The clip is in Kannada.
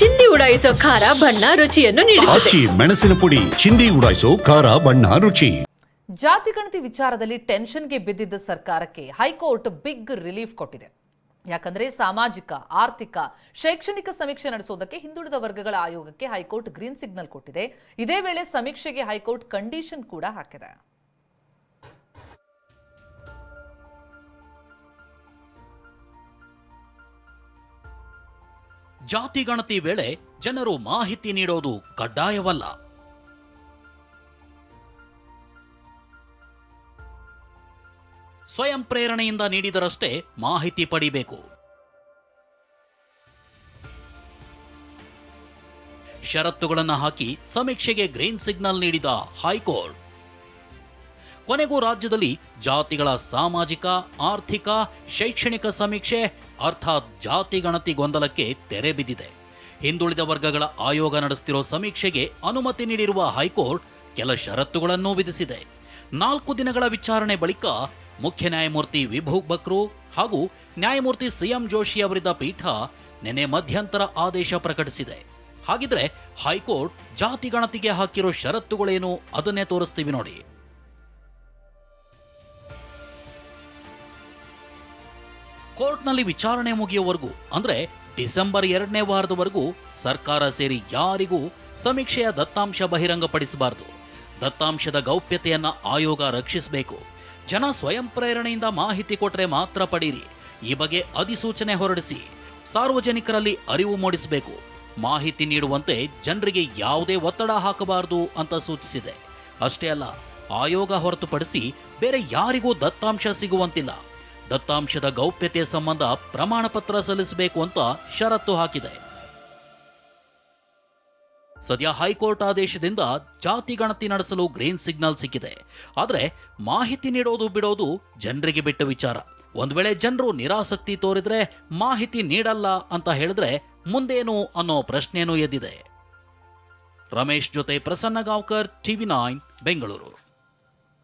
ಚಿಂದಿ ಉಡಾಯಿಸೋ ಖಾರ ಬಣ್ಣ ರುಚಿಯನ್ನು ನೀಡುತ್ತದೆ. ಆಚಿ ಮೆಣಸಿನ ಪುಡಿ ಚಿಂದಿ ಉಡಾಯಿಸೋ ಖಾರ ಬಣ್ಣ ರುಚಿ. ಜಾತಿ ಗಣತಿ ವಿಚಾರದಲ್ಲಿ ಟೆನ್ಷನ್ಗೆ ಬಿದ್ದಿದ್ದ ಸರ್ಕಾರಕ್ಕೆ ಹೈಕೋರ್ಟ್ ಬಿಗ್ ರಿಲೀಫ್ ಕೊಟ್ಟಿದೆ. ಯಾಕಂದ್ರೆ ಸಾಮಾಜಿಕ ಆರ್ಥಿಕ ಶೈಕ್ಷಣಿಕ ಸಮೀಕ್ಷೆ ನಡೆಸೋದಕ್ಕೆ ಹಿಂದುಳಿದ ವರ್ಗಗಳ ಆಯೋಗಕ್ಕೆ ಹೈಕೋರ್ಟ್ ಗ್ರೀನ್ ಸಿಗ್ನಲ್ ಕೊಟ್ಟಿದೆ. ಇದೇ ವೇಳೆ ಸಮೀಕ್ಷೆಗೆ ಹೈಕೋರ್ಟ್ ಕಂಡೀಷನ್ ಕೂಡ ಹಾಕಿದೆ. ಜಾತಿ ಗಣತಿ ವೇಳೆ ಜನರು ಮಾಹಿತಿ ನೀಡೋದು ಕಡ್ಡಾಯವಲ್ಲ. ಸ್ವಯಂ ಪ್ರೇರಣೆಯಿಂದ ನೀಡಿದರಷ್ಟೇ ಮಾಹಿತಿ ಪಡಿಬೇಕು. ಷರತ್ತುಗಳನ್ನು ಹಾಕಿ ಸಮೀಕ್ಷೆಗೆ ಗ್ರೀನ್ ಸಿಗ್ನಲ್ ನೀಡಿದ ಹೈಕೋರ್ಟ್. ಕೊನೆಗೂ ರಾಜ್ಯದಲ್ಲಿ ಜಾತಿಗಳ ಸಾಮಾಜಿಕ, ಆರ್ಥಿಕ, ಶೈಕ್ಷಣಿಕ ಸಮೀಕ್ಷೆ ಅರ್ಥಾತ್ ಜಾತಿ ಗಣತಿ ಗೊಂದಲಕ್ಕೆ ತೆರೆ ಬಿದ್ದಿದೆ. ಹಿಂದುಳಿದ ವರ್ಗಗಳ ಆಯೋಗ ನಡೆಸ್ತಿರೋ ಸಮೀಕ್ಷೆಗೆ ಅನುಮತಿ ನೀಡಿರುವ ಹೈಕೋರ್ಟ್ ಕೆಲ ಷರತ್ತುಗಳನ್ನು ವಿಧಿಸಿದೆ. ನಾಲ್ಕು ದಿನಗಳ ವಿಚಾರಣೆ ಬಳಿಕ ಮುಖ್ಯ ನ್ಯಾಯಮೂರ್ತಿ ವಿಭು ಬಕ್ರು ಹಾಗೂ ನ್ಯಾಯಮೂರ್ತಿ ಸಿಎಂ ಜೋಶಿ ಅವರಿದ್ದ ಪೀಠ ನಿನ್ನೆ ಮಧ್ಯಂತರ ಆದೇಶ ಪ್ರಕಟಿಸಿದೆ. ಹಾಗಿದ್ರೆ ಹೈಕೋರ್ಟ್ ಜಾತಿ ಗಣತಿಗೆ ಹಾಕಿರೋ ಷರತ್ತುಗಳೇನು ಅದನ್ನೇ ತೋರಿಸ್ತೀವಿ ನೋಡಿ. ಕೋರ್ಟ್ನಲ್ಲಿ ವಿಚಾರಣೆ ಮುಗಿಯುವವರೆಗೂ, ಅಂದ್ರೆ ಡಿಸೆಂಬರ್ ಎರಡನೇ ವಾರದವರೆಗೂ ಸರ್ಕಾರ ಸೇರಿ ಯಾರಿಗೂ ಸಮೀಕ್ಷೆಯ ದತ್ತಾಂಶ ಬಹಿರಂಗಪಡಿಸಬಾರದು. ದತ್ತಾಂಶದ ಗೌಪ್ಯತೆಯನ್ನ ಆಯೋಗ ರಕ್ಷಿಸಬೇಕು. ಜನ ಸ್ವಯಂ ಪ್ರೇರಣೆಯಿಂದ ಮಾಹಿತಿ ಕೊಟ್ಟರೆ ಮಾತ್ರ ಪಡೀರಿ. ಈ ಬಗ್ಗೆ ಅಧಿಸೂಚನೆ ಹೊರಡಿಸಿ, ಸಾರ್ವಜನಿಕರಲ್ಲಿ ಅರಿವು ಮೂಡಿಸಬೇಕು. ಮಾಹಿತಿ ನೀಡುವಂತೆ ಜನರಿಗೆ ಯಾವುದೇ ಒತ್ತಡ ಹಾಕಬಾರದು ಅಂತ ಸೂಚಿಸಿದೆ. ಅಷ್ಟೇ ಅಲ್ಲ, ಆಯೋಗ ಹೊರತುಪಡಿಸಿ ಬೇರೆ ಯಾರಿಗೂ ದತ್ತಾಂಶ ಸಿಗುವಂತಿಲ್ಲ. ದತ್ತಾಂಶದ ಗೌಪ್ಯತೆ ಸಂಬಂಧ ಪ್ರಮಾಣಪತ್ರ ಸಲ್ಲಿಸಬೇಕು ಅಂತ ಷರತ್ತು ಹಾಕಿದೆ. ಸದ್ಯ ಹೈಕೋರ್ಟ್ ಆದೇಶದಿಂದ ಜಾತಿ ಗಣತಿ ನಡೆಸಲು ಗ್ರೀನ್ ಸಿಗ್ನಲ್ ಸಿಕ್ಕಿದೆ. ಆದರೆ ಮಾಹಿತಿ ನೀಡೋದು ಬಿಡೋದು ಜನರಿಗೆ ಬಿಟ್ಟ ವಿಚಾರ. ಒಂದು ವೇಳೆ ಜನರು ನಿರಾಸಕ್ತಿ ತೋರಿದ್ರೆ ಮಾಹಿತಿ ನೀಡಲ್ಲ ಅಂತ ಹೇಳಿದ್ರೆ ಮುಂದೇನು ಅನ್ನೋ ಪ್ರಶ್ನೇನೂ ಎದ್ದಿದೆ. ರಮೇಶ್ ಜೊತೆ ಪ್ರಸನ್ನ ಗಾಂವ್ಕರ್ ಟಿವಿ ನೈನ್, ಬೆಂಗಳೂರು.